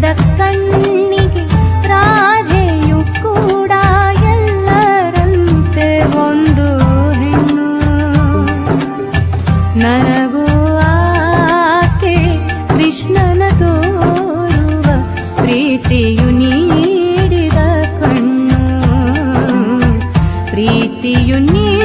ಕಣ್ಣಿಗೆ ರಾಧೆಯು ಕೂಡ ಎಲ್ಲರಂತೆ ಒಂದು ಹೆಣ್ಣು. ನನಗೂ ಆಕೆ ತೋರುವ ಪ್ರೀತಿಯು ನೀಡಿದ ಕಣ್ಣು. ಪ್ರೀತಿಯು ನೀ